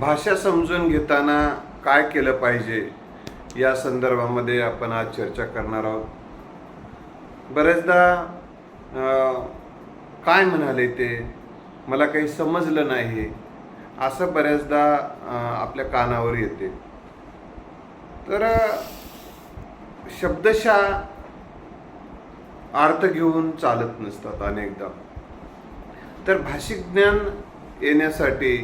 भाषा समजून घेताना काय केलं पाहिजे या संदर्भामध्ये आपण आज चर्चा करणार आहोत. बऱ्याचदा काय म्हणाले ते? मला काही समजलं नाही. असं बऱ्याचदा आपल्या कानावर येते. तर शब्दशा अर्थ घेऊन चालत नसतात अनेकदा. तर भाषिक ज्ञान येण्यासाठी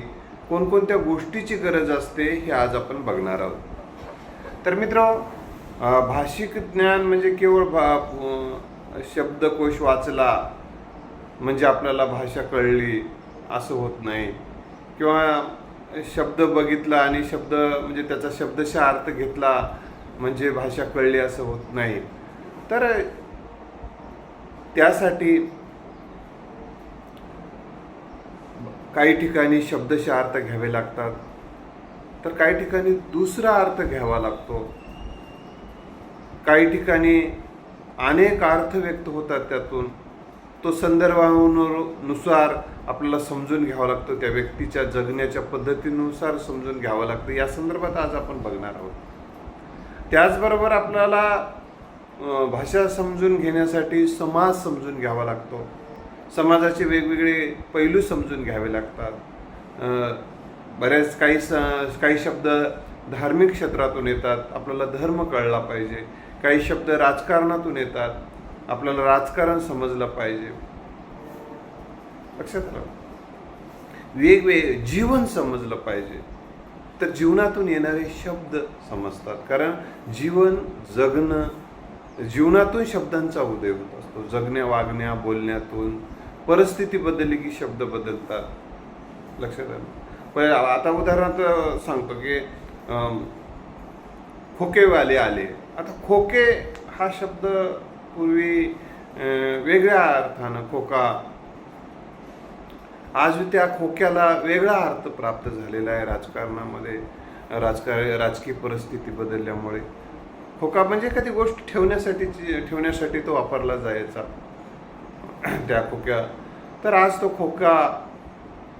कोणकोणत्या गोष्टीची गरज असते हे आज आपण बघणार आहोत. तर मित्र भाषिक ज्ञान म्हणजे केवळ भा शब्दकोश वाचला म्हणजे आपल्याला भाषा कळली असं होत नाही. किंवा शब्द बघितला आणि शब्द म्हणजे त्याचा शब्दशः अर्थ घेतला म्हणजे भाषा कळली असं होत नाही. तर त्यासाठी काही ठिकाणी शब्दशः अर्थ घ्यावे लागतात. तर काही ठिकाणी दुसरा अर्थ घ्यावा लागतो. काही ठिकाणी अनेक अर्थ व्यक्त होतात त्यातून. तो संदर्भानुसार आपल्याला समजून घ्यावा लागतो. त्या व्यक्तीच्या जगण्याच्या पद्धतीनुसार समजून घ्यावं लागतं. या संदर्भात आज आपण बघणार आहोत. त्याचबरोबर आपल्याला भाषा समजून घेण्यासाठी समाज समजून घ्यावा लागतो. समाजाचे वेगवेगळे पैलू समजून घ्यावे लागतात. बऱ्याच काही स काही शब्द धार्मिक क्षेत्रातून येतात. आपल्याला धर्म कळला पाहिजे. काही शब्द राजकारणातून येतात. आपल्याला राजकारण समजलं पाहिजे. लक्षात राहा वेगवेगळे जीवन समजलं पाहिजे. तर जीवनातून येणारे शब्द समजतात. कारण जीवन जगणं जीवनातून शब्दांचा उदय होत असतो. जगण्या वागण्या बोलण्यातून परिस्थिती बदलली की शब्द बदलतात. लक्षात आलं? पण आता उदाहरणार्थ सांगतो की खोकेवाले आले. आता खोके हा शब्द पूर्वी वेगळ्या अर्थानं खोका. आज त्या खोक्याला वेगळा अर्थ प्राप्त झालेला आहे राजकारणामध्ये राजकार राजकीय परिस्थिती बदलल्यामुळे. खोका म्हणजे एखादी गोष्ट ठेवण्यासाठी ठेवण्यासाठी तो वापरला जायचा. त्या खोक्या. तर आज तो खोका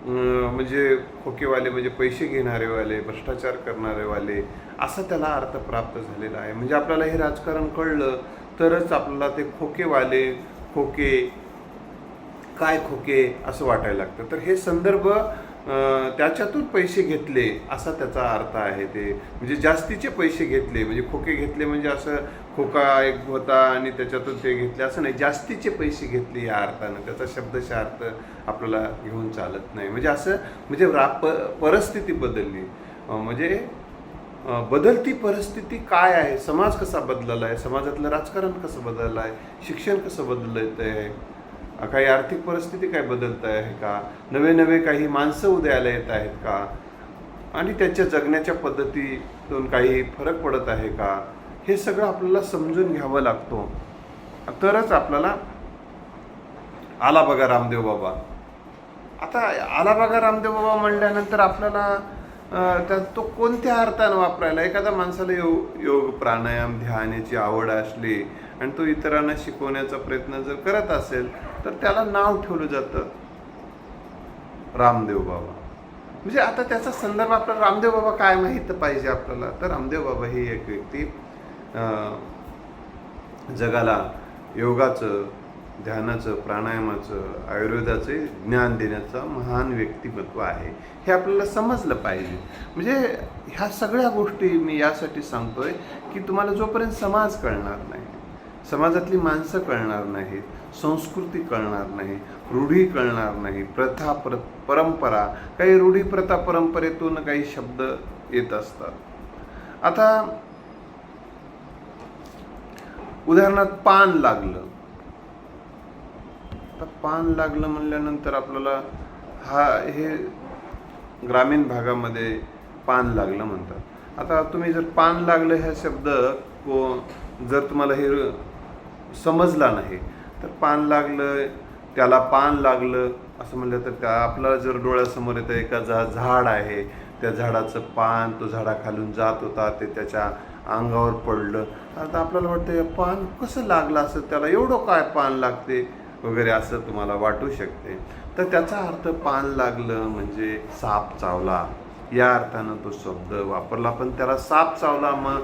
म्हणजे खोकेवाले म्हणजे पैसे घेणारेवाले भ्रष्टाचार करणारेवाले असा त्याला अर्थ प्राप्त झालेला आहे. म्हणजे आपल्याला हे राजकारण कळलं तरच आपल्याला ते खोकेवाले खोके काय खोके असं वाटायला लागतं. तर हे संदर्भ त्याच्यातून पैसे घेतले असा त्याचा अर्थ आहे ते. म्हणजे जास्तीचे पैसे घेतले म्हणजे खोके घेतले म्हणजे असं खोका एक होता आणि त्याच्यातून ते घेतले असं नाही. जास्तीचे पैसे घेतले या अर्थानं. त्याचा शब्दशः अर्थ आपल्याला घेऊन चालत नाही. म्हणजे असं म्हणजे रा प परिस्थिती बदलली. म्हणजे बदलती परिस्थिती काय आहे? समाज कसा बदलला आहे? समाजातलं राजकारण कसं बदललं आहे? शिक्षण कसं बदलत आहे काही आर्थिक परिस्थिती काय बदलत आहे का? नवे नवे काही माणसं उदयाला येत आहेत का? आणि त्याच्या जगण्याच्या पद्धतीतून काही फरक पडत आहे का? हे सगळं आपल्याला समजून घ्यावं लागतो. तरच आपल्याला आला बघा रामदेव बाबा. आता आला बघा रामदेव बाबा म्हणल्यानंतर आपल्याला त्या तो कोणत्या अर्थानं वापरायला? एखाद्या माणसाला योग योग प्राणायाम ध्यान याची आवड असली आणि तो इतरांना शिकवण्याचा प्रयत्न जर करत असेल तर त्याला नाव ठेवलं जातं. रामदेव बाबा. म्हणजे आता त्याचा संदर्भ आपला रामदेव बाबा काय माहीत पाहिजे आपल्याला? तर रामदेव बाबा ही एक व्यक्ती जगाला योगाचं ध्यानाचं प्राणायामाचं आयुर्वेदाचे ज्ञान देण्याचं महान व्यक्तिमत्व आहे. हे आपल्याला समजलं पाहिजे. म्हणजे ह्या सगळ्या गोष्टी मी यासाठी सांगतोय की तुम्हाला जोपर्यंत समाज कळणार नाही समाजातली माणसं कळणार नाहीत संस्कृती कळणार नाही रूढी कळणार नाही प्रथा प्र परंपरा काही रूढी प्रथा परंपरेतून काही शब्द येत असतात. आता उदाहरणार्थ पान लागलं. आता पान लागलं म्हणल्यानंतर आपल्याला हा हे ग्रामीण भागामध्ये पान लागलं म्हणतात. आता तुम्ही जर पान लागलं हा शब्द को जर तुम्हाला हे समजला नाही तर पान लागलं त्याला पान लागलं असं म्हणलं तर त्या आपल्याला जर डोळ्यासमोर येतं एका झा झाड आहे त्या झाडाचं पान तो झाडाखालून जात होता ते त्याच्या अंगावर पडलं. आता आपल्याला वाटतं पान कसं लागलं असं? त्याला एवढं काय पान लागते? वगैरे असं तुम्हाला वाटू शकते. तर त्याचा अर्थ पान लागलं म्हणजे साप चावला. या अर्थानं तो शब्द वापरला. पण त्याला साप चावला म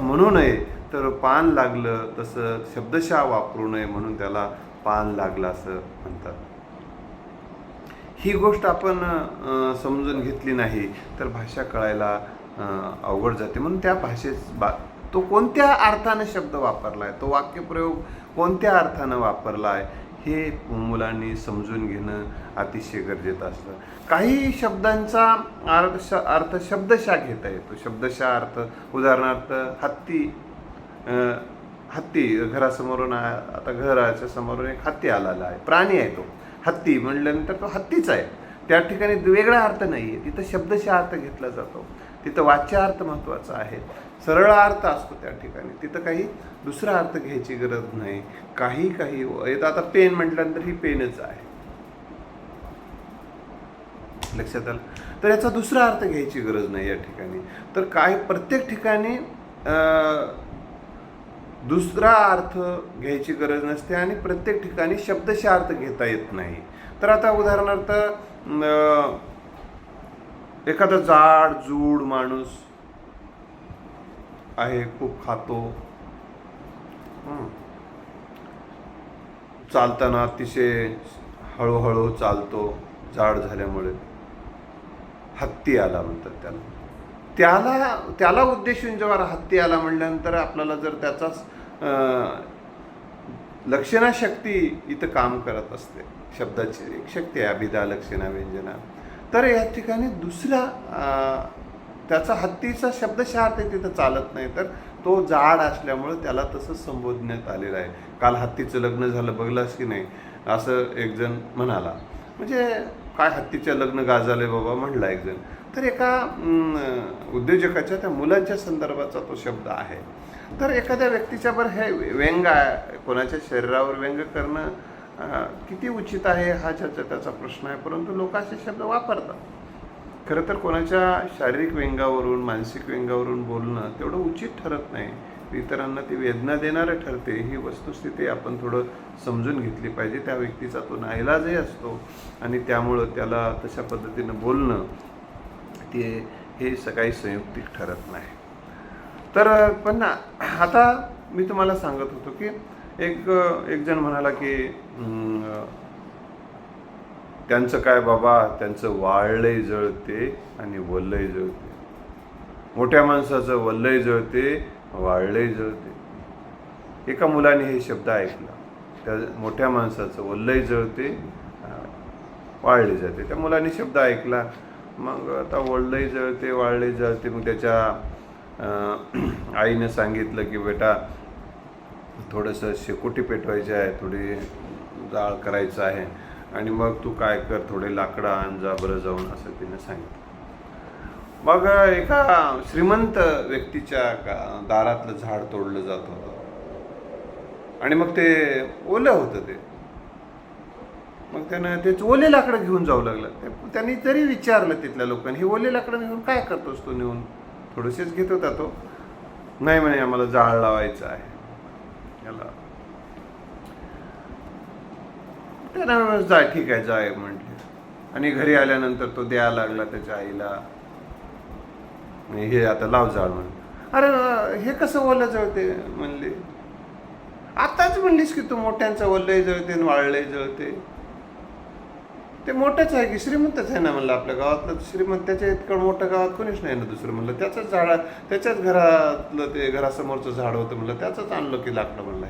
म्हणू नये. तर पान लागलं तसं शब्दशः वापरू नये म्हणून त्याला पान लागलं असं म्हणतात. ही गोष्ट आपण समजून घेतली नाही तर भाषा कळायला अवघड जाते. म्हणून त्या भाषेत बा तो कोणत्या अर्थानं शब्द वापरला आहे तो वाक्यप्रयोग कोणत्या अर्थानं वापरला आहे हे मुलांनी समजून घेणं अतिशय गरजेचं असतं. काही शब्दांचा अर्थ अर्थ शब्दशा घेता येतो. शब्दशा अर्थ उदाहरणार्थ हत्ती हत्ती घरासमोरून आता घराच्या समोरून एक हत्ती आलेला आहे. प्राणी आहे तो. हत्ती म्हणल्यानंतर तो हत्तीच आहे. त्या ठिकाणी वेगळा अर्थ नाही आहे. तिथं शब्दशः अर्थ घेतला जातो. तिथं वाच्यार्थ महत्त्वाचा आहे. सरळ अर्थ असतो त्या ठिकाणी. तिथं काही दुसरा अर्थ घ्यायची गरज नाही. काही काही आता पेन म्हटल्यानंतर ही पेनच आहे. लक्षात आलं? तर याचा दुसरा अर्थ घ्यायची गरज नाही या ठिकाणी. तर काय प्रत्येक ठिकाणी दुसरा अर्थ घ्यायची गरज नसते आणि प्रत्येक ठिकाणी शब्दशः अर्थ घेता येत नाही. तर आता उदाहरणार्थ एखादा जाड जूड माणूस आहे खूप खातो. चालताना अतिशय हळूहळू चालतो जाड झाल्यामुळे. हत्ती आला म्हणतात त्याला. त्याला त्याला उद्देशून जेव्हा हत्ती आला म्हटल्यानंतर आपल्याला जर त्याचाच लक्षणा शक्ती इथं काम करत असते. शब्दाची एक शक्ती आहे अभिधा लक्षणा व्यंजना. तर या ठिकाणी दुसरा त्याचा हत्तीचा शब्दशः अर्थ तिथं चालत नाही. तर तो जाड असल्यामुळं त्याला तसं संबोधण्यात आलेलं आहे. काल हत्तीचं लग्न झालं बघलास की नाही? असं एकजण म्हणाला. म्हणजे काय हत्तीचं लग्न गाजाले बाबा म्हणला एकजण तर एका उद्योजकाच्या त्या मुलांच्या संदर्भाचा तो शब्द आहे. तर एखाद्या व्यक्तीच्या बरं हे व्यंग आहे कोणाच्या शरीरावर व्यंग करणं किती उचित आहे हा ज्याचा त्याचा प्रश्न आहे. परंतु लोक असे शब्द वापरतात. खरं तर कोणाच्या शारीरिक व्यंगावरून मानसिक व्यंगावरून बोलणं तेवढं उचित ठरत नाही. इतरांना ती वेदना देणारं ठरते. ही वस्तुस्थिती आपण थोडं समजून घेतली पाहिजे. त्या व्यक्तीचा तो नाईलाजही असतो आणि त्यामुळं त्याला तशा पद्धतीनं बोलणं ते हे सकाळी संयुक्तिक ठरत नाही. तर पण आता मी तुम्हाला सांगत होतो की एक एक जण म्हणाला की त्यांचं काय बाबा त्यांचं वाळलंही जळते आणि वल्लय जळते. मोठ्या माणसाचं वल्लय जळते वाळलंही जळते. एका मुलाने हे शब्द ऐकला. त्या मोठ्या माणसाचं वल्लय जळते वाळले जाते. त्या मुलाने शब्द ऐकला. मग आता वळलंही जळते वाळले जळते. मग त्याच्या आईनं सांगितलं की बेटा थोडंसं शेकोटी पेटवायची आहे थोडी जाळ करायचं आहे आणि मग तू काय कर थोडे लाकडं आण जा बरं जाऊन असं तिने सांगितलं. मग एका श्रीमंत व्यक्तीच्या का- दारातलं झाड तोडलं जात होतं. आणि मग ते ओलं होतं ते. मग त्यानं ते ओले लाकडं घेऊन जाऊ लागलं. ते- त्यांनी तरी विचारलं तिथल्या लोकांनी हे ओले लाकडं घेऊन काय करतोस तू नेऊन? थोडेसेच घेत होता तो. नाही म्हणे आम्हाला जाळ लावायचं आहे. याला. त्यानं जाय ठीक आहे जाय म्हटले. आणि घरी आल्यानंतर तो द्यायला लागला त्याच्या आईला. हे आता लाव जाळ म्हण अरे हे कसं ओलं जळते? म्हणले. आताच म्हणलीस की तू मोठ्यांचं ओलंही जळते आणि वाळलंही जळते. ते मोठंच आहे की श्रीमंतच आहे ना म्हणलं आपल्या गावातलं. श्रीमंत त्याच्या इतकं मोठं गावात कोणीच नाही ना दुसरं म्हणलं. त्याच्याच झाडा त्याच्याच घरातलं ते घरासमोरचं झाड होतं म्हणलं. त्याचंच आणलं की लाकडं म्हणलं.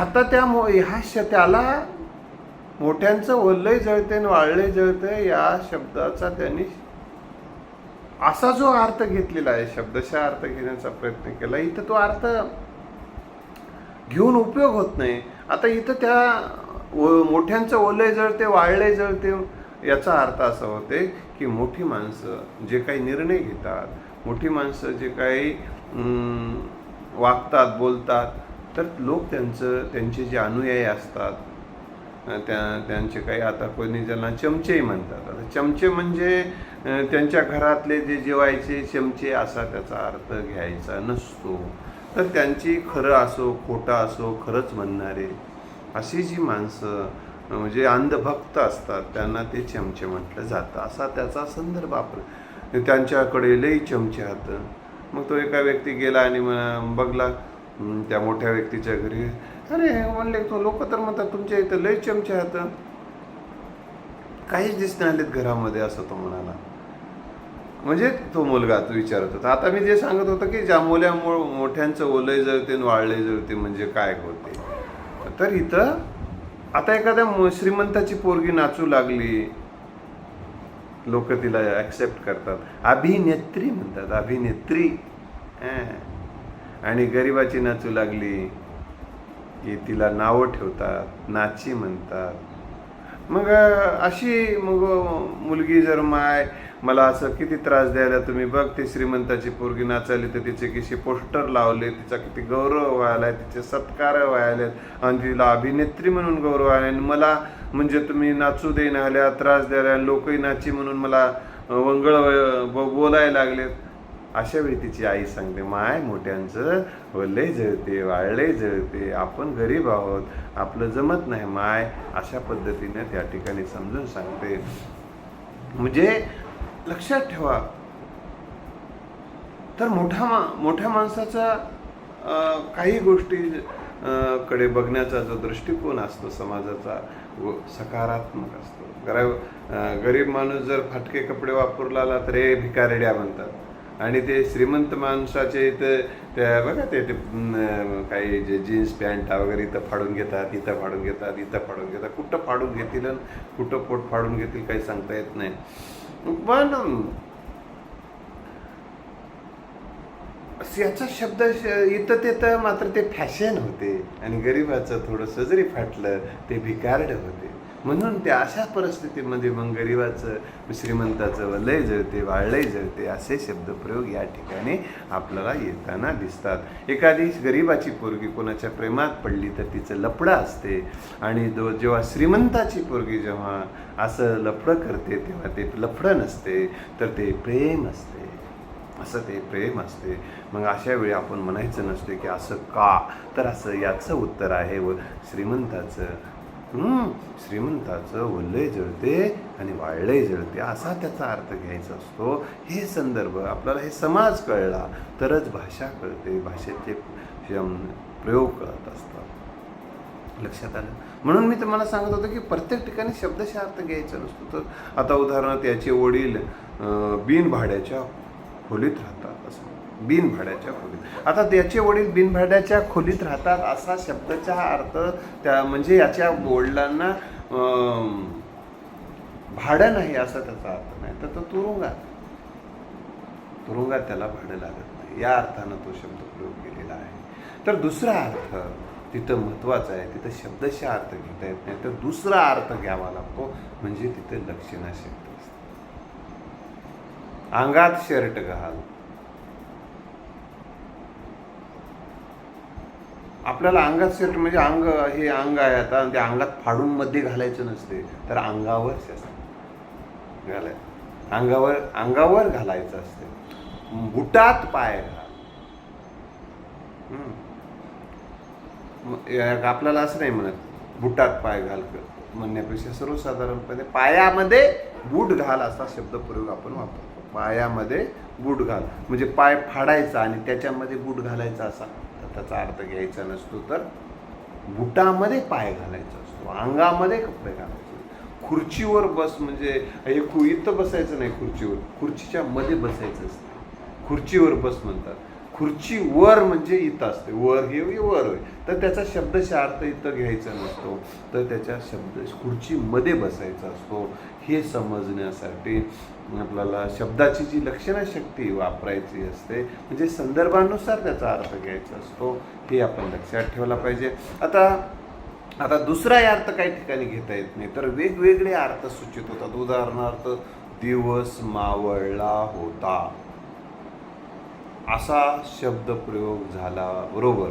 आता त्या मो ह्या श त्याला मोठ्यांचं ओलंही जळते आणि वाळलंही जळते या शब्दाचा त्यांनी असा जो अर्थ घेतलेला आहे शब्दशा अर्थ घेण्याचा प्रयत्न केला. इथं तो अर्थ घेऊन उपयोग होत नाही. आता इथं त्या ओ- मोठ्यांचं ओलंय जळते वाळले जळते याचा अर्थ असा होते की मोठी माणसं जे काही निर्णय घेतात मोठी माणसं जे काही वागतात बोलतात तर लोक त्यांचं त्यांचे जे अनुयायी असतात त्या त्यांचे काही आता कोणी ज्यांना चमचेही म्हणतात. आता चमचे म्हणजे त्यांच्या घरातले जे जेवायचे चमचे असा त्याचा अर्थ घ्यायचा नसतो. तर त्यांची खरं असो खोटं असो खरंच म्हणणारे अशी जी माणसं म्हणजे अंधभक्त असतात त्यांना ते चमचे म्हटलं जातं. असा त्याचा संदर्भ आपण त्यांच्याकडे लई चमचे हात मग तो एका व्यक्ती गेला आणि बघला त्या मोठ्या व्यक्तीच्या घरी अरे म्हणले तो लोक तर म्हणतात तुमच्या इथं लई चमचे हात काहीच दिसणे आलेत घरामध्ये असं तो म्हणाला. म्हणजे तो मुलगा तो विचारत होता. आता मी जे सांगत होतो की जांभोल्यामुळे मोठ्यांचं ओलय जळते आणि वाळले जळते म्हणजे काय होते? तर इथं आता एखाद्या श्रीमंताची पोरगी नाचू लागली. लोक तिला ॲक्सेप्ट करतात. अभिनेत्री म्हणतात अभिनेत्री. आणि गरिबाची नाचू लागली की तिला नावं ठेवतात नाची म्हणतात. मग अशी मग मुलगी जर माय मला असं किती त्रास द्यायला तुम्ही बघ ती श्रीमंताची पोरगी नाचायली तर तिचे किती पोस्टर लावले तिचा किती गौरव व्हायला तिचे सत्कार व्हायला आणि तिला अभिनेत्री म्हणून गौरव आहे आणि मला म्हणजे तुम्ही नाचू देईन त्रास द्यायला लोकही नाची म्हणून मला वंगळ बोलायला लागलेत. अशा वेळी तिची आई सांगते माय मोठ्यांचं वल्ले जळते वाळले जळते आपण गरीब आहोत आपलं जमत नाही माय. अशा पद्धतीने त्या ठिकाणी समजून सांगते. म्हणजे लक्षात ठेवा. तर मोठा मा मोठ्या माणसाचा काही गोष्टी कडे बघण्याचा जो दृष्टिकोन असतो समाजाचा व सकारात्मक असतो. गरा गरीब माणूस जर फाटके कपडे वापरला आला तर हे भिकारेड्या म्हणतात. आणि ते श्रीमंत माणसाचे इथं त्या बघा ते ते, काही जे जीन्स पॅन्ट वगैरे इथं फाडून घेतात इथं फाडून घेतात इथं फाडून घेतात. कुठं फाडून घेतील आणि कुठं पोट फाडून घेतील काही सांगता येत नाही. पण याचा शब्द श- इथं तिथं मात्र ते फॅशन होते. आणि गरिबाचं थोडंसं जरी फाटलं ते भिकारड होते. म्हणून त्या अशा परिस्थितीमध्ये मग गरिबाचं श्रीमंताचं लय जळते वाळलंय जळते असे शब्दप्रयोग या ठिकाणी आपल्याला येताना दिसतात. एखादी गरिबाची पोरगी कोणाच्या प्रेमात पडली तर तिचं लपडं असते आणि दो जेव्हा श्रीमंताची पोरगी जेव्हा असं लफडं करते तेव्हा ते लफडं नसते तर ते प्रेम असते. असं ते प्रेम असते. मग अशा वेळी आपण म्हणायचं नसते की असं का? तर असं याचं उत्तर आहे व श्रीमंताचं श्रीमंताचं वल्लय जळते आणि वाळलंय जळते असा त्याचा अर्थ घ्यायचा असतो. हे संदर्भ आपल्याला हे समाज कळला तरच भाषा कळते भाषेचे प्रयोग कळत असतात. लक्षात आलं? म्हणून मी तुम्हाला सांगत होतो की प्रत्येक ठिकाणी शब्दशः अर्थ घ्यायचा नसतो. तर आता उदाहरणार्थ याचे वडील बिन भाड्याच्या खोलीत राहतात असं. बिन भाड्याच्या खोलीत. आता त्याचे वडील बिन भाड्याच्या खोलीत राहतात असा शब्दाचा अर्थ त्या म्हणजे याच्या वडिलांना भाडं नाही असा त्याचा अर्थ नाही. तर तो तुरुंगात तुरुंगात त्याला भाडं लागत नाही. या अर्थानं तो शब्द प्रयोग केलेला आहे. तर दुसरा अर्थ तिथं महत्त्वाचा आहे तिथं शब्दशा अर्थ घेता येत नाही. तर दुसरा अर्थ घ्यावा लागतो म्हणजे तिथं लक्षणा शब्द असतो. अंगात शर्ट घाल. आपल्याला अंगात सेट म्हणजे अंग हे अंग आहे आता आणि अंगात फाडून मध्ये घालायचं नसते. तर अंगावर घालाय अंगावर अंगावर घालायचं असते. बुटात पाय घाल. आपल्याला असं नाही म्हणत बुटात पाय घाल म्हणण्यापेक्षा सर्वसाधारणपणे पायामध्ये बूट घाल असा शब्द प्रयोग आपण वापरतो. पायामध्ये बूट घाल. म्हणजे पाय फाडायचा आणि त्याच्यामध्ये बूट घालायचा असा. त्याचा अर्थ घ्यायचा नसतो तर बुटामध्ये पाय घालायचा असतो अंगामध्ये कपडे घालायचे. खुर्चीवर बस म्हणजे हे खु इथं बसायचं नाही खुर्चीवर खुर्चीच्या मध्ये बसायचं असतं. खुर्चीवर बस म्हणतात. खुर्ची वर म्हणजे इथं असते. वर हे वर होय. तर त्याचा शब्दशः अर्थ इथं घ्यायचा नसतो. तर त्याच्या शब्द खुर्चीमध्ये बसायचा असतो. हे समजण्यासाठी आपल्याला शब्दाची जी लक्षणशक्ती वापरायची असते म्हणजे संदर्भानुसार त्याचा अर्थ घ्यायचा असतो हे आपण लक्षात ठेवला पाहिजे. आता आता दुसराही अर्थ काही ठिकाणी घेता येत नाही तर वेगवेगळे अर्थ सूचित होतात. उदाहरणार्थ दिवस मावळला होता. असा शब्द प्रयोग झाला बरोबर.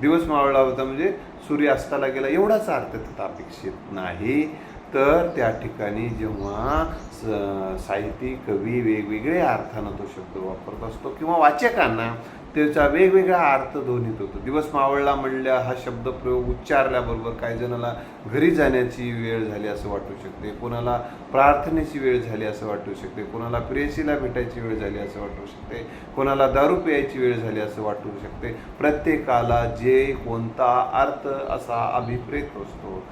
दिवस मावळला होता म्हणजे सूर्यास्ताला गेला एवढाच अर्थ तिथं अपेक्षित नाही. तर त्या ठिकाणी जेव्हा स- साहित्यिक कवी वेगवेगळ्या अर्थानं तो शब्द वापरत असतो किंवा वाचकांना त्याचा वेगवेगळा अर्थ ध्वनीत होतो. दिवस मावळला म्हणल्या हा शब्द प्रयोग उच्चारल्याबरोबर काही जणाला घरी जाण्याची वेळ झाली असं वाटू शकते. कोणाला प्रार्थनेची वेळ झाली असं वाटू शकते. कोणाला प्रेयसीला भेटायची वेळ झाली असं वाटू शकते. कोणाला दारू प्यायची वेळ झाली असं वाटू शकते. प्रत्येकाला जे कोणता अर्थ असा अभिप्रेत असतो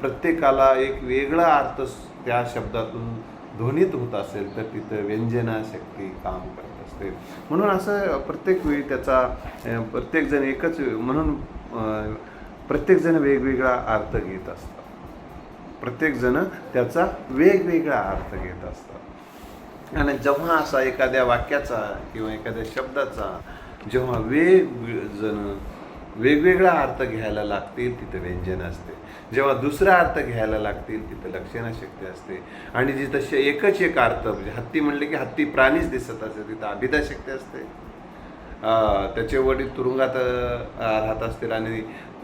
प्रत्येकाला एक वेगळा अर्थ त्या शब्दातून ध्वनित होत असेल तर तिथं व्यंजनाशक्ती काम करते. असते म्हणून असं प्रत्येक वेळी त्याचा प्रत्येकजण एकच म्हणून प्रत्येकजण वेगवेगळा अर्थ घेत असतात. प्रत्येकजण त्याचा वेगवेगळा अर्थ घेत असतात. आणि जेव्हा असा एखाद्या वाक्याचा किंवा एखाद्या शब्दाचा जेव्हा वेग जण वेगवेगळा अर्थ घ्यायला लागतील तिथं व्यंजन असते. जेव्हा दुसरा अर्थ घ्यायला लागतील तिथं लक्षणा शक्ती असते. आणि जिथं श- एकच एक अर्थ म्हणजे हत्ती म्हणले की हत्ती प्राणीच दिसत असते तिथं अभिदा शक्ती असते. त्याचे वडील तुरुंगात राहत असतील आणि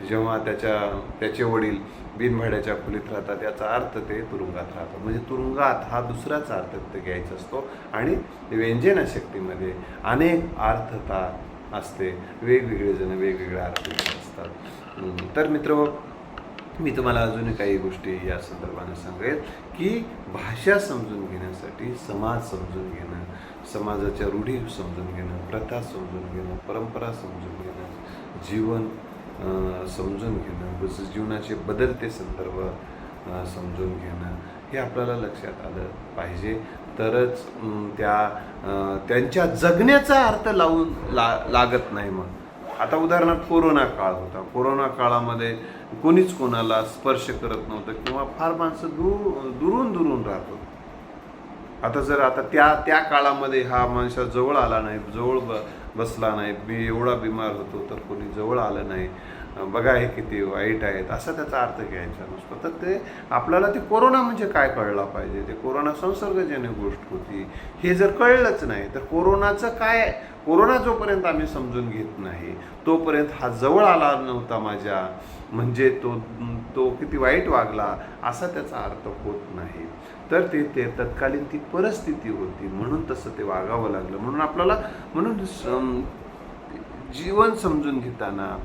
जेव्हा त्याच्या त्याचे वडील बिनभाड्याच्या खोलीत राहतात याचा अर्थ ते तुरुंगात राहतात. म्हणजे तुरुंगात हा दुसराच अर्थ तिथे घ्यायचा असतो. आणि व्यंजनाशक्तीमध्ये अनेक अर्थता असते. वेगवेगळे जण वेगवेगळे अर्थ असतात. तर मित्र मी तुम्हाला अजूनही काही गोष्टी या संदर्भाने सांगेल की भाषा समजून घेण्यासाठी समाज समजून घेणं समाजाच्या रूढी समजून घेणं प्रथा समजून घेणं परंपरा समजून घेणं जीवन समजून घेणं बस जीवनाचे बदलते संदर्भ समजून घेणं हे आपल्याला लक्षात आलं पाहिजे. तरच त्या त्यांच्या जगण्याचा अर्थ लावून ला लागत नाही मग. आता उदाहरणार्थ कोरोना काळ होता. कोरोना काळामध्ये कोणीच कोणाला स्पर्श करत नव्हतं किंवा फार माणसं दूर दुरून दुरून राहत होती. आता जर आता त्या त्या काळामध्ये हा माणसा जवळ आला नाही जवळ ब बसला नाही मी एवढा बिमार होतो तर कोणी जवळ आलं नाही. बघा हे किती वाईट आहेत असा त्याचा अर्थ घ्यायचा नसतो. तर ते आपल्याला ते कोरोना म्हणजे काय कळला पाहिजे? ते कोरोना संसर्गजन्य गोष्ट होती. हे जर कळलंच नाही तर कोरोनाचं काय कोरोना जोपर्यंत आम्ही समजून घेत नाही तोपर्यंत हा जवळ आला नव्हता माझ्या. म्हणजे तो तो किती वाईट वागला असा त्याचा अर्थ होत नाही. तर ते ते तत्कालीन ती परिस्थिती होती. म्हणून तसं ते वागावं लागलं. म्हणून आपल्याला म्हणून सम- जीवन समजून घेताना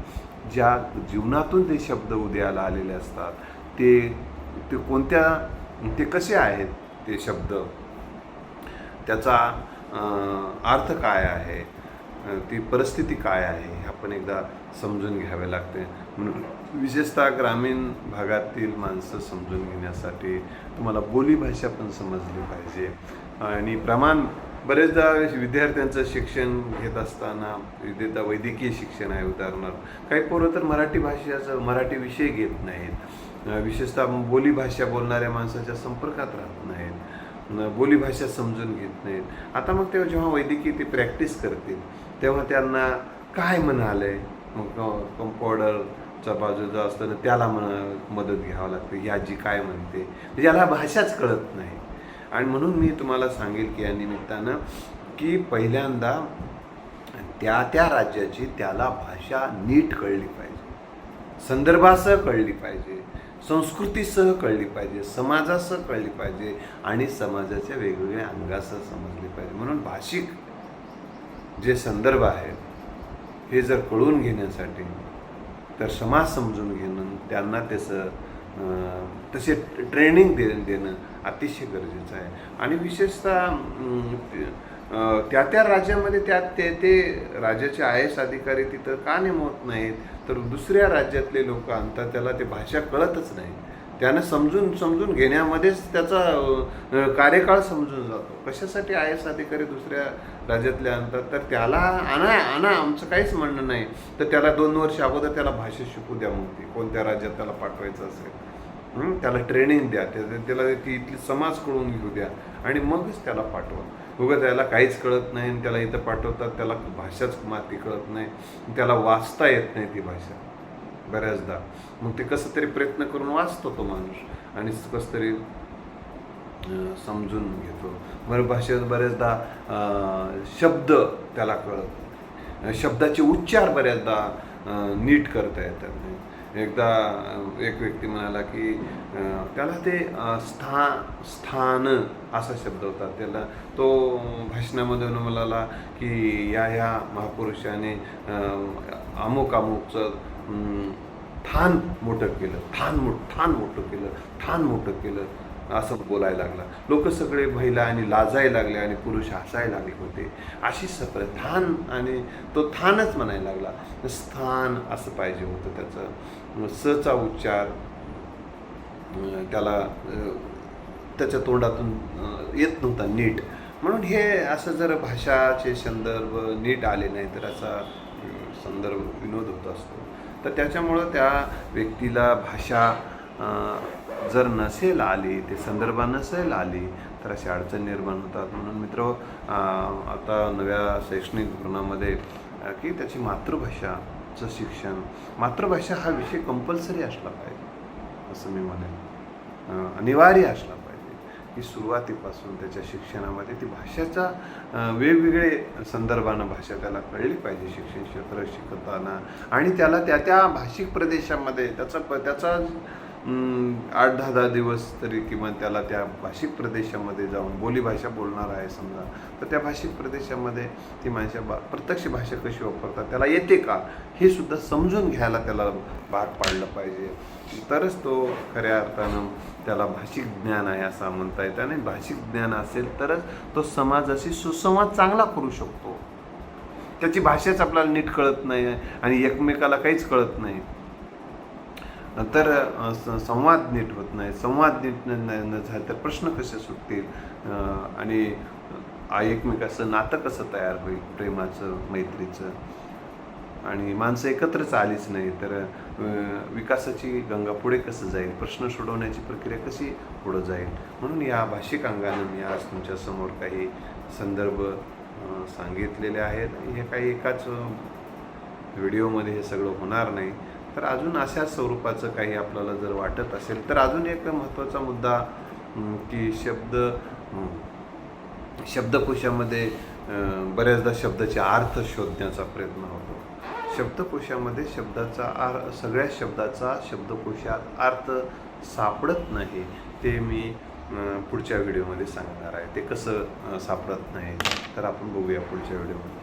ज्या जीवनातून ते शब्द उदयाला आलेले असतात ते ते कोणत्या ते कसे आहेत ते शब्द? त्याचा अर्थ काय आहे? ती परिस्थिती काय आहे? हे आपण एकदा समजून घ्यावे लागते. म्हणून विशेषतः ग्रामीण भागातील माणसं समजून घेण्यासाठी तुम्हाला बोलीभाषा पण समजली पाहिजे. आणि प्रमाण बरेचदा विद्यार्थ्यांचं शिक्षण घेत असताना विद्यार्थ्या वैद्यकीय शिक्षण आहे उदाहरणार्थ. काही पोरं तर मराठी भाषेचं मराठी विषय घेत नाहीत. विशेषतः बोलीभाषा बोलणाऱ्या माणसाच्या संपर्कात राहत नाहीत. बोलीभाषा समजून घेत नाहीत. आता मग तेव्हा जेव्हा वैद्यकीय ते प्रॅक्टिस करतील तेव्हा त्यांना काय म्हणालंय मग च्या बाजूचा असताना त्याला म्हण मदत घ्यावं लागते ही आजी काय म्हणते. म्हणजे याला भाषाच कळत नाही. आणि म्हणून मी तुम्हाला सांगेल की या निमित्तानं की पहिल्यांदा त्या त्या राज्याची त्याला भाषा नीट कळली पाहिजे. संदर्भासह कळली पाहिजे. संस्कृतीसह कळली पाहिजे. समाजासह कळली पाहिजे. आणि समाजाच्या वेगवेगळ्या अंगासह समजली पाहिजे. म्हणून भाषिक जे संदर्भ आहेत हे जर कळून घेण्यासाठी तर समाज समजून घेणं त्यांना त्याचं तसे ट्रेनिंग दे देणं अतिशय गरजेचं आहे. आणि विशेषतः त्या त्या राज्यामध्ये त्या ते ते राज्याचे आय एस अधिकारी तिथं का नेमवत नाहीत? तर दुसऱ्या राज्यातले लोक आणतात त्याला ते भाषा कळतच नाही. त्यानं समजून समजून घेण्यामध्येच त्याचा कार्यकाळ समजून जातो. कशासाठी आय एस अधिकारी दुसऱ्या राज्यातले आणतात? तर त्याला आणा आणा आमचं काहीच म्हणणं नाही. तर त्याला दोन वर्ष अगोदर त्याला भाषा शिकू द्या मग ती. कोणत्या राज्यात त्याला पाठवायचं असेल. त्याला ट्रेनिंग द्या. त्या- त्याला ती इथली समाज कळून घेऊ द्या. आणि मगच त्याला पाठवा. उगा त्याला काहीच कळत नाही आणि त्याला इथं पाठवतात. त्याला भाषाच माती कळत नाही. त्याला वाचता येत नाही ती भाषा. बऱ्याचदा. मग ते कसं तरी प्रयत्न करून वाचतो तो माणूस आणि कसं तरी समजून घेतो. बरं भाषेत बऱ्याचदा शब्द त्याला कळत शब्दाचे उच्चार बऱ्याचदा नीट करता येतात नाही. एकदा एक व्यक्ती म्हणाला की त्याला ते स्था स्थान असा शब्द होता. त्याला तो भाषणामध्ये म्हणाला की या या महापुरुषाने अमुक अमुकचं ठाण थान मोठं केलं थान मोठ ठाण मोठं केलं ठाण मोठं केलं असं बोलायला लागला. लोक सगळे महिला आणि लाजायला लागले आणि पुरुष हसायला लागले होते. अशी सगळं थान आणि तो थानच म्हणायला लागला. स्थान असं पाहिजे होतं त्याचं. सचा उच्चार त्याला त्याच्या तोंडातून येत नव्हता नीट. म्हणून हे असं जर भाषाचे संदर्भ नीट आले नाही तर असा संदर्भ विनोद होत असतो. तर त्याच्यामुळं त्या व्यक्तीला भाषा जर नसेल आली ते संदर्भ नसेल आली तर अशा अडचण निर्माण होतात. म्हणून मित्र आता नव्या शैक्षणिक धोरणामध्ये की त्याची मातृभाषाचं शिक्षण. मातृभाषा हा विषय कंपल्सरी असला पाहिजे असं मी म्हणेन. अनिवार्य असला की सुरुवातीपासून त्याच्या शिक्षणामध्ये ती भाषेचा वेगवेगळे संदर्भानं भाषा त्याला कळली पाहिजे शिक्षण क्षेत्र शिकवताना आणि त्याला त्या त्या भाषिक प्रदेशामध्ये त्याचा प- त्याचा आठ दहा दहा दिवस तरी किमान त्याला त्या भाषिक प्रदेशामध्ये जाऊन बोलीभाषा बोलणार आहे समजा तर त्या भाषिक प्रदेशामध्ये ती माणसं बा प्रत्यक्ष भाषा कशी वापरतात त्याला येते का हे सुद्धा समजून घ्यायला त्याला भाग पाडलं पाहिजे. तरच तो खऱ्या अर्थानं त्याला भाषिक ज्ञान आहे असं म्हणता येतं आणि भाषिक ज्ञान असेल तरच तो समाजाशी सुसंवाद चांगला करू शकतो. त्याची भाषाच आपल्याला नीट कळत नाही आणि एकमेकाला काहीच कळत नाही. तर संवाद नीट होत नाही संवाद नीट न न- झाला तर प्रश्न कसे सुटतील? आणि एकमेकाचं नातं कसं तयार होईल प्रेमाचं मैत्रीचं? आणि माणसं एकत्रच आलीच नाही तर विकासाची गंगा पुढे कसं जाईल? प्रश्न सोडवण्याची प्रक्रिया कशी पुढं जाईल? म्हणून या भाषिक अंगानं मी आज तुमच्यासमोर काही संदर्भ सांगितलेले आहेत. हे काही एकाच व्हिडिओमध्ये हे सगळं होणार नाही. तर अजून अशा स्वरूपाचं काही आपल्याला जर वाटत असेल तर अजून एक महत्त्वाचा मुद्दा की शब्द शब्दकोशामध्ये बऱ्याचदा शब्दाचे अर्थ शोधण्याचा प्रयत्न होतो. शब्दकोशामध्ये शब्दाचा आर सगळ्या शब्दाचा शब्दकोशात अर्थ सापडत नाही ते मी पुढच्या व्हिडिओमध्ये सांगणार आहे. ते कसं सापडत नाही तर आपण बघूया पुढच्या व्हिडिओमध्ये.